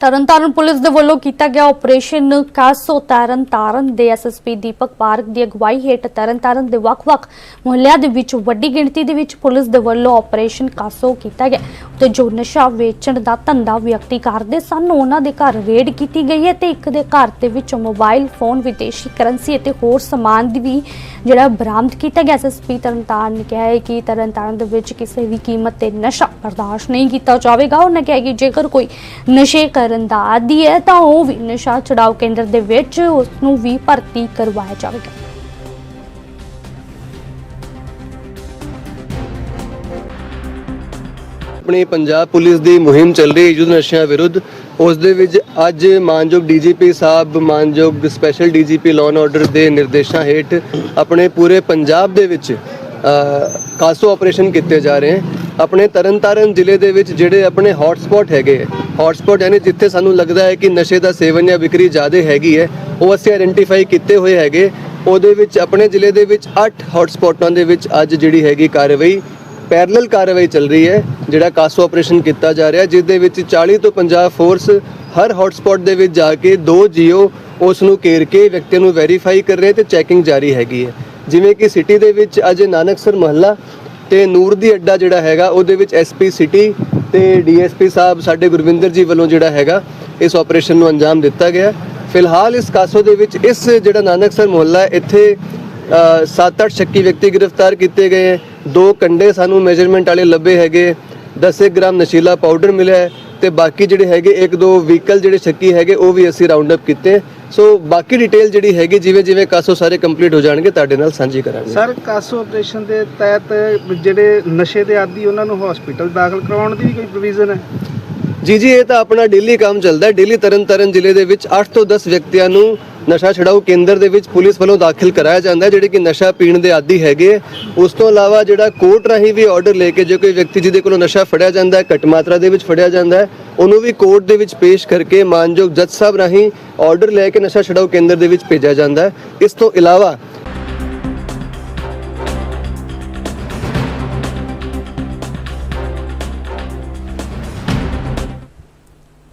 Tarn Taran police ਦੇ ਵੱਲੋਂ ਕੀਤਾ ਗਿਆ ਆਪਰੇਸ਼ਨ ਕਾਸੋ ਤਰਨਤਾਰਨ ਦੇ ਐਸਐਸਪੀ ਦੀਪਕ ਪਾਰਕ ਦੀ ਅਗਵਾਈ ਹੇਠ ਤਰਨਤਾਰਨ ਦੇ ਵੱਖ-ਵੱਖ ਮੁਹੱਲਿਆਂ ਦੇ ਵਿੱਚ ਵੱਡੀ ਗਿਣਤੀ ਦੇ ਵਿੱਚ ਪੁਲਿਸ ਦੇ ਵੱਲੋਂ ਆਪਰੇਸ਼ਨ ਕਾਸੋ ਕੀਤਾ ਗਿਆ ਤੇ ਜੋ ਨਸ਼ਾ ਵੇਚਣ ਦਾ ਧੰਦਾ ਵਿਅਕਤੀ ਕਰਦੇ ਸਨ, ਉਹਨਾਂ ਦੇ ਘਰ ਰੇਡ ਕੀਤੀ ਗਈ ਹੈ ਤੇ ਇੱਕ ਦੇ ਘਰ ਦੇ ਵਿੱਚ ਮੋਬਾਈਲ ਫੋਨ, ਵਿਦੇਸ਼ੀ ਕਰੰਸੀ ਅਤੇ ਹੋਰ ਸਮਾਨ ਦੀ ਵੀ ਜਿਹੜਾ ਬਰਾਮਦ ਕੀਤਾ ਗਿਆ। ਐਸਐਸਪੀ ਤਰਨਤਾਰਨ ਨੇ ਕਿਹਾ ਹੈ ਕਿ ਤਰਨਤਾਰਨ ਦੇ ਵਿੱਚ ਕਿਸੇ ਵੀ ਕੀਮਤ ਤੇ ਨਸ਼ਾ ਬਰਦਾਸ਼ਤ ਨਹੀਂ ਕੀਤਾ ਜਾਵੇਗਾ। ਉਹਨਾਂ ਕਿਹਾ ਕਿ ਜੇਕਰ ਕੋਈ ਨਸ਼ੇ ਕਰਨ ਦਾ ਹੈ ਤਾਂ ਉਹ ਵੀ ਨਸ਼ਾ ਛਡਾਓ ਕੇਂਦਰ ਦੇ ਵਿੱਚ ਉਸ ਨੂੰ ਵੀ ਭਰਤੀ ਕਰਵਾਇਆ ਜਾਵੇਗਾ। ਆਪਣੀ ਪੰਜਾਬ ਪੁਲਿਸ ਦੀ ਮੁਹਿੰਮ ਚੱਲ ਰਹੀ ਹੈ ਯੁੱਧ ਨਸ਼ਿਆਂ ਵਿਰੁੱਧ। ਉਸ ਦੇ ਵਿੱਚ ਅੱਜ ਮਾਨਯੋਗ ਡੀਜੀਪੀ ਸਾਹਿਬ ਮਾਨਯੋਗ special DGP law and order ਦੇ ਨਿਰਦੇਸ਼ਾਂ ਹੇਠ ਆਪਣੇ ਪੂਰੇ ਪੰਜਾਬ ਦੇ ਵਿੱਚ ਅ, ਕਾਸੋ ਆਪਰੇਸ਼ਨ ਕੀਤੇ ਜਾ ਰਹੇ ਹਨ ਆਪਣੇ ਤਰਨਤਾਰਨ ਜ਼ਿਲ੍ਹੇ ਦੇ ਵਿੱਚ ਜਿਹੜੇ ਆਪਣੇ ਹੌਟ ਸਪੌਟ ਹੈਗੇ ਹੌਟ ਯਾਨੀ ਜਿੱਥੇ ਸਾਨੂੰ ਲੱਗਦਾ ਹੈ ਕਿ ਨਸ਼ੇ ਦਾ ਸੇਵਨ ਜਾਂ ਵਿਕਰੀ ਜ਼ਿਆਦਾ ਹੈਗੀ ਹੈ, ਉਹ ਅਸੀਂ ਆਇਡੈਂਟੀਫਾਈ ਕੀਤੇ ਹੋਏ ਹੈਗੇ। ਉਹਦੇ ਵਿੱਚ ਆਪਣੇ ਜ਼ਿਲ੍ਹੇ ਦੇ ਵਿੱਚ 8 ਹੌਟ ਦੇ ਵਿੱਚ ਅੱਜ ਜਿਹੜੀ ਹੈਗੀ ਕਾਰਵਾਈ ਪੈਰਲਲ ਕਾਰਵਾਈ ਚੱਲ ਰਹੀ ਹੈ, ਜਿਹੜਾ ਕਾਸੋ ਆਪਰੇਸ਼ਨ ਕੀਤਾ ਜਾ ਰਿਹਾ, ਜਿਸ ਦੇ ਵਿੱਚ 40 ਤੋਂ 50 ਫੋਰਸ ਹਰ ਹੌਟਸਪੌਟ ਦੇ ਵਿੱਚ ਜਾ ਕੇ ਦੋ ਜੀਓ ਉਸ ਨੂੰ ਘੇਰ ਕੇ ਵਿਅਕਤੀਆਂ ਨੂੰ ਵੈਰੀਫਾਈ ਕਰ ਰਹੇ ਤੇ ਚੈਕਿੰਗ ਜਾਰੀ ਹੈਗੀ ਹੈ। ਜਿਵੇਂ ਕਿ ਸਿਟੀ ਦੇ ਵਿੱਚ ਅੱਜ ਨਾਨਕਸਰ ਮਹੱਲਾ ਤੇ ਨੂਰ ਦੀ ਅੱਡਾ ਜਿਹੜਾ ਹੈਗਾ, ਉਹਦੇ ਵਿੱਚ ਐਸਪੀ ਸਿਟੀ ਤੇ ਡੀਐਸਪੀ ਸਾਹਿਬ ਸਾਡੇ ਗੁਰਵਿੰਦਰ ਜੀ ਵੱਲੋਂ ਜਿਹੜਾ ਹੈਗਾ ਇਸ ਆਪਰੇਸ਼ਨ ਨੂੰ ਅੰਜਾਮ ਦਿੱਤਾ ਗਿਆ। ਫਿਲਹਾਲ ਇਸ ਕਾਸੋ ਦੇ ਵਿੱਚ ਇਸ ਜਿਹੜਾ ਨਾਨਕਸਰ ਮੁਹੱਲਾ ਇੱਥੇ 7-8 ਸ਼ੱਕੀ ਵਿਅਕਤੀ ਗ੍ਰਿਫਤਾਰ ਕੀਤੇ ਗਏ ਹੈ। ਦੋ ਕੰਡੇ ਸਾਨੂੰ ਮੈਜ਼ਰਮੈਂਟ ਵਾਲੇ ਲੱਭੇ ਹੈਗੇ। 10 ਗ੍ਰਾਮ ਨਸ਼ੀਲਾ ਪਾਊਡਰ ਮਿਲਿਆ ਹੈ ਤੇ ਬਾਕੀ ਜਿਹੜੇ ਹੈਗੇ ਇੱਕ ਦੋ ਵਹੀਕਲ ਜਿਹੜੇ ਸ਼ੱਕੀ ਹੈਗੇ, ਉਹ ਵੀ ਅਸੀਂ ਰਾਉਂਡ ਅਪ ਕੀਤੇ। ਸੋ ਬਾਕੀ ਡਿਟੇਲ ਜਿਹੜੀ ਹੈਗੀ, ਜਿਵੇਂ ਜਿਵੇਂ ਕਾਸੋ ਸਾਰੇ ਕੰਪਲੀਟ ਹੋ ਜਾਣਗੇ, ਤੁਹਾਡੇ ਨਾਲ ਸਾਂਝੀ ਕਰਾਂਗੇ। ਸਰ, ਕਾਸੋ ਆਪਰੇਸ਼ਨ ਦੇ ਤਹਿਤ ਜਿਹੜੇ ਨਸ਼ੇ ਦੇ ਆਦੀ ਉਹਨਾਂ ਨੂੰ ਹਸਪੀਟਲ ਦਾਖਲ ਕਰਾਉਣ ਦੀ ਵੀ ਕੋਈ ਪ੍ਰੋਵੀਜ਼ਨ ਹੈ? ਜੀ ਜੀ, ਇਹ ਤਾਂ ਆਪਣਾ ਡੇਲੀ ਕੰਮ ਚੱਲਦਾ ਹੈ ਡੇਲੀ ਤਰਨਤਾਰਨ ਜ਼ਿਲ੍ਹੇ ਦੇ ਵਿੱਚ 8 ਤੋਂ 10 ਵਿਅਕਤੀਆਂ ਨੂੰ ਨਸ਼ਾ ਛਡਾਊ ਕੇਂਦਰ ਦੇ ਵਿੱਚ ਪੁਲਿਸ ਵੱਲੋਂ ਦਾਖਲ ਕਰਾਇਆ ਜਾਂਦਾ ਹੈ, ਜਿਹੜੇ ਕਿ ਨਸ਼ਾ ਪੀਣ ਦੇ ਆਦੀ ਹੈਗੇ ਹੈ। ਉਸ ਤੋਂ ਇਲਾਵਾ ਜਿਹੜਾ ਕੋਰਟ ਰਾਹੀਂ ਵੀ ਆਰਡਰ ਲੈ ਕੇ ਜੇ ਕੋਈ ਵਿਅਕਤੀ ਜਿਹਦੇ ਕੋਲੋਂ ਨਸ਼ਾ ਫੜਿਆ ਜਾਂਦਾ ਹੈ ਘੱਟ ਮਾਤਰਾ ਦੇ ਵਿੱਚ ਫੜਿਆ ਜਾਂਦਾ ਹੈ, ਉਹਨੂੰ ਵੀ ਕੋਰਟ ਦੇ ਵਿੱਚ ਪੇਸ਼ ਕਰਕੇ ਮਾਨਯੋਗ ਜੱਜ ਸਾਹਿਬ ਰਾਹੀਂ ਆਰਡਰ ਲੈ ਕੇ ਨਸ਼ਾ ਛਡਾਊ ਕੇਂਦਰ ਦੇ ਵਿੱਚ ਭੇਜਿਆ ਜਾਂਦਾ ਹੈ ਇਸ ਤੋਂ ਇਲਾਵਾ